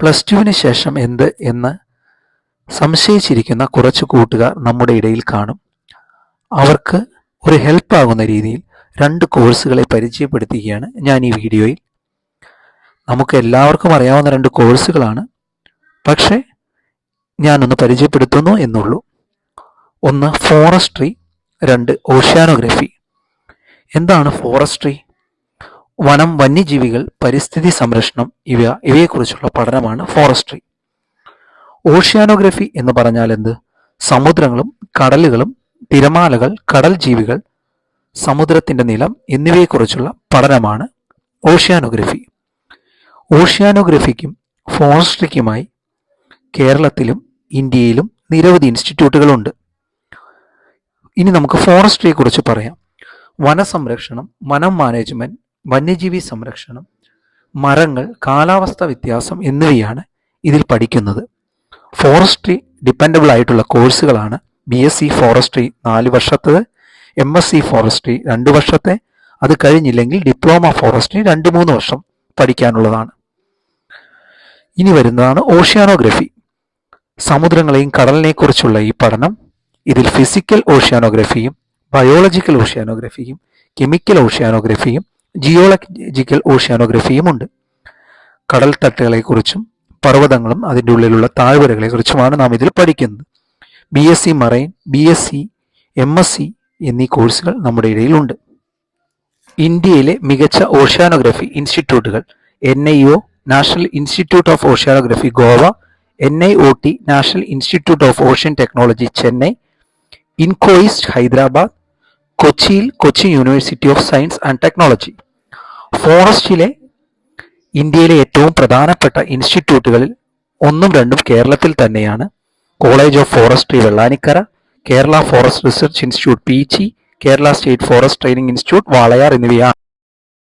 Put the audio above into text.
Plus ടുവിന് ശേഷം എന്ത് എന്ന് സംശയിച്ചിരിക്കുന്ന കുറച്ച് കൂട്ടുകാർ നമ്മുടെ ഇടയിൽ കാണും. അവർക്ക് ഒരു ഹെൽപ്പ് ആകുന്ന രീതിയിൽ രണ്ട് കോഴ്സുകളെ പരിചയപ്പെടുത്തുകയാണ് ഞാൻ ഈ വീഡിയോയിൽ. നമുക്ക് എല്ലാവർക്കും അറിയാവുന്ന രണ്ട് കോഴ്സുകളാണ് പക്ഷേ ഞാനൊന്ന് പരിചയപ്പെടുത്തുന്നു എന്നുള്ളൂ. ഒന്ന് ഫോറസ്ട്രി രണ്ട് ഓഷ്യാനോഗ്രഫി എന്താണ് ഫോറസ്ട്രി വനം വന്യജീവികൾ പരിസ്ഥിതി സംരക്ഷണം ഇവ ഇവയെക്കുറിച്ചുള്ള പഠനമാണ് ഫോറസ്ട്രി ഓഷ്യാനോഗ്രഫി എന്ന് പറഞ്ഞാൽ എന്ത്? സമുദ്രങ്ങളും കടലുകളും തിരമാലകൾ കടൽ ജീവികൾ സമുദ്രത്തിന്റെ നിലം എന്നിവയെക്കുറിച്ചുള്ള പഠനമാണ് ഓഷ്യാനോഗ്രഫി ഓഷ്യാനോഗ്രഫിക്കും ഫോറസ്ട്രിക്കുമായി കേരളത്തിലും ഇന്ത്യയിലും നിരവധി ഇൻസ്റ്റിറ്റ്യൂട്ടുകളുണ്ട് ഇനി നമുക്ക് ഫോറസ്ട്രിയെക്കുറിച്ച് പറയാം. വനസംരക്ഷണം വനം മാനേജ്മെന്റ് വന്യജീവി സംരക്ഷണം മരങ്ങൾ കാലാവസ്ഥ വ്യത്യാസം എന്നിവയാണ് ഇതിൽ പഠിക്കുന്നത്. ഫോറസ്ട്രി ഡിപ്പെൻഡബിൾ ആയിട്ടുള്ള കോഴ്സുകളാണ് ബി എസ് സി ഫോറസ്ട്രി നാല് വർഷത്തത് എം എസ് സി ഫോറസ്ട്രി രണ്ട് വർഷത്തെ അത് കഴിഞ്ഞില്ലെങ്കിൽ ഡിപ്ലോമ ഫോറസ്ട്രി രണ്ട് മൂന്ന് വർഷം പഠിക്കാനുള്ളതാണ്. ഇനി വരുന്നതാണ് ഓഷ്യാനോഗ്രഫി. സമുദ്രങ്ങളെയും കടലിനെ കുറിച്ചുള്ള ഈ പഠനം ഇതിൽ ഫിസിക്കൽ ഓഷ്യാനോഗ്രഫിയും ബയോളജിക്കൽ ഓഷ്യാനോഗ്രഫിയും കെമിക്കൽ ഓഷ്യാനോഗ്രഫിയും ജിയോളജിക്കൽ ഓഷ്യാനോഗ്രഫിയും ഉണ്ട് കടൽ തട്ടുകളെക്കുറിച്ചും പർവതങ്ങളും അതിന്റെ ഉള്ളിലുള്ള താഴ്വരകളെ കുറിച്ചുമാണ് നാം ഇതിൽ പഠിക്കുന്നത്. B S C marine B S C M S C എന്നീ കോഴ്സുകൾ നമ്മുടെ ഇടയിലുണ്ട്. ഇന്ത്യയിലെ മികച്ച ഓഷ്യാനോഗ്രഫി ഇൻസ്റ്റിറ്റ്യൂട്ടുകൾ N I O national institute of oceanography Goa N I O T national institute of ocean technology Chennai ഇൻകോയിസ്റ്റ് Hyderabad കൊച്ചിയിൽ Kochi university of science and technology. ഫോറസ്റ്റിലെ ഇന്ത്യയിലെ ഏറ്റവും പ്രധാനപ്പെട്ട ഇൻസ്റ്റിറ്റ്യൂട്ടുകളിൽ ഒന്നും രണ്ടും കേരളത്തിൽ തന്നെയാണ്. College of forestry Vellanikkara Kerala forest research institute Peechi Kerala state forest training institute Walayar എന്നിവയാണ്.